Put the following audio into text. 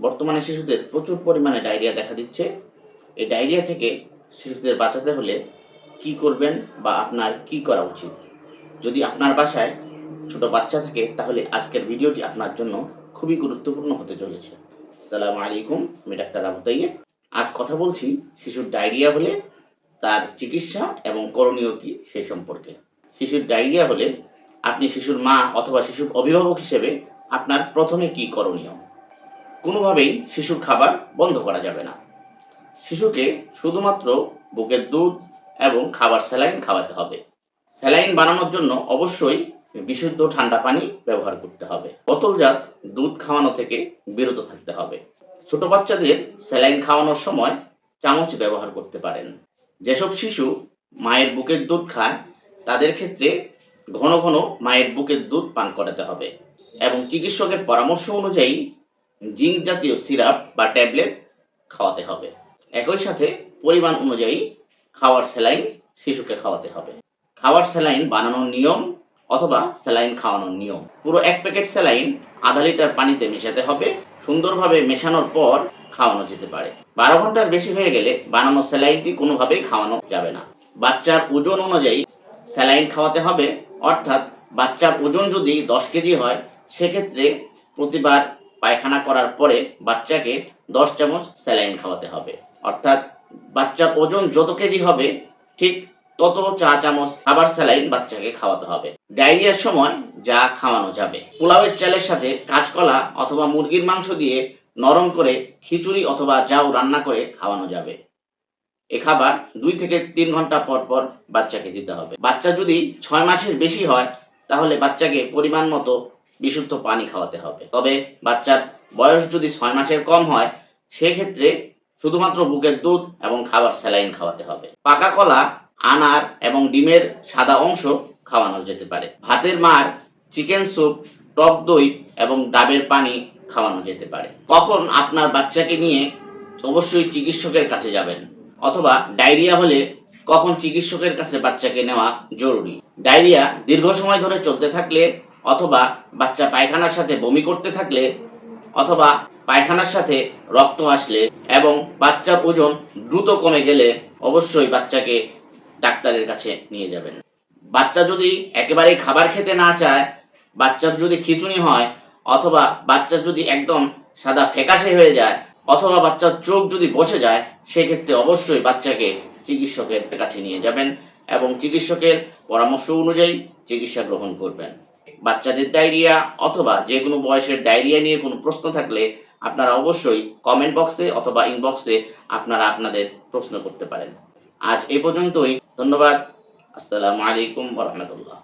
বর্তমানে শিশুদের প্রচুর পরিমাণে ডায়রিয়া দেখা দিচ্ছে। এই ডায়রিয়া থেকে শিশুদের বাঁচাতে হলে কি করবেন বা আপনার কি করা উচিত? যদি আপনার বাসায় ছোট বাচ্চা থাকে, তাহলে আজকের ভিডিওটি আপনার জন্য খুবই গুরুত্বপূর্ণ হতে চলেছে। সালাম আলাইকুম, আমি ডাক্তার আবু তাইয়েব আজ কথা বলছি শিশুর ডায়রিয়া হলে তার চিকিৎসা এবং করণীয় কি সে সম্পর্কে। শিশুর ডায়রিয়া হলে আপনি শিশুর মা অথবা শিশুর অভিভাবক হিসেবে আপনার প্রথমে কি করণীয়? কোনোভাবেই শিশুর খাবার বন্ধ করা যাবে না। শিশুকে শুধুমাত্র বুকের দুধ এবং খাবার স্যালাইন খাওয়াতে হবে। স্যালাইন বানানোর জন্য অবশ্যই বিশুদ্ধ ঠান্ডা পানি ব্যবহার করতে হবে। বোতলজাত দুধ খাওয়ানো থেকে বিরত থাকতে হবে। ছোট বাচ্চাদের স্যালাইন খাওয়ানোর সময় চামচ ব্যবহার করতে পারেন। যেসব শিশু মায়ের বুকের দুধ খায়, তাদের ক্ষেত্রে ঘন ঘন মায়ের বুকের দুধ পান করাতে হবে এবং চিকিৎসকের পরামর্শ অনুযায়ী জিঙ্ক জাতীয় সিরাপ বা ট্যাবলেট খাওয়াতে হবে। একই সাথে পরিমাণ অনুযায়ী খাওয়ার স্যালাইন শিশুকে খাওয়াতে হবে। খাওয়ার স্যালাইন বানানোর নিয়ম অথবা স্যালাইন খাওয়ানোর নিয়ম। পুরো এক প্যাকেট স্যালাইন আধা লিটার পানিতে মেশাতে হবে। সুন্দরভাবে মেশানোর পর খাওয়ানো যেতে পারে। বারো ঘণ্টার বেশি হয়ে গেলে বানানো স্যালাইনটি কোনোভাবেই খাওয়ানো যাবে না। বাচ্চার ওজন অনুযায়ী স্যালাইন খাওয়াতে হবে। অর্থাৎ বাচ্চার ওজন যদি দশ কেজি হয়, সেক্ষেত্রে প্রতিবার পায়খানা করার পরে বাচ্চাকে দশ চামচ স্যালাইন খাওয়াতে হবে। অর্থাৎ বাচ্চার ওজন যত কেজি হবে, ঠিক তত চা চামচ খাবার স্যালাইন বাচ্চাকে খাওয়াতে হবে। ডায়রিয়ার সময় যা খাওয়ানো যাবে। পোলাওয়ের চালের সাথে কাঁচকলা অথবা মুরগির মাংস দিয়ে নরম করে খিচুড়ি অথবা জাউ রান্না করে খাওয়ানো যাবে। এ খাবার দুই থেকে তিন ঘণ্টা পর পর বাচ্চাকে দিতে হবে। বাচ্চা যদি ছয় মাসের বেশি হয়, তাহলে বাচ্চাকে পরিমাণ মতো বিশুদ্ধ পানি খাওয়াতে হবে। তবে বাচ্চার বয়স যদি ছয় মাসের কম হয়, সেক্ষেত্রে শুধুমাত্র বুকের দুধ এবং খাবার স্যালাইন খাওয়াতে হবে। পাকা কলা, আনার এবং ডিমের সাদা অংশ খাওয়ানো যেতে পারে। ভাতের মার, চিকেন স্যুপ, টক দই এবং ডাবের পানি খাওয়ানো যেতে পারে। কখন আপনার বাচ্চাকে নিয়ে অবশ্যই চিকিৎসকের কাছে যাবেন, অথবা ডায়রিয়া হলে কখন চিকিৎসকের কাছে বাচ্চাকে নেওয়া জরুরি। ডায়রিয়া দীর্ঘ সময় ধরে চলতে থাকলে অথবা বাচ্চা পায়খানার সাথে বমি করতে থাকলে অথবা পায়খানার সাথে রক্ত আসলে এবং বাচ্চার ওজন দ্রুত কমে গেলে অবশ্যই বাচ্চাকে ডাক্তারের কাছে নিয়ে যাবেন। বাচ্চা যদি একেবারেই খাবার খেতে না চায়, বাচ্চার যদি খিচুনি হয়, অথবা বাচ্চা যদি একদম সাদা ফ্যাকাশে হয়ে যায়, অথবা বাচ্চার চোখ যদি বসে যায়, সেক্ষেত্রে অবশ্যই বাচ্চাকে চিকিৎসকের কাছে নিয়ে যাবেন এবং চিকিৎসকের পরামর্শ অনুযায়ী চিকিৎসা গ্রহণ করবেন। বাচ্চাদের ডায়রিয়া অথবা যে কোনো বয়সের ডায়রিয়া নিয়ে কোনো প্রশ্ন থাকলে আপনারা অবশ্যই কমেন্ট বক্সে অথবা ইনবক্সে আপনারা আপনাদের প্রশ্ন করতে পারেন। আজ এ পর্যন্তই। ধন্যবাদ। আসসালামু আলাইকুম রহমতুল্লাহ।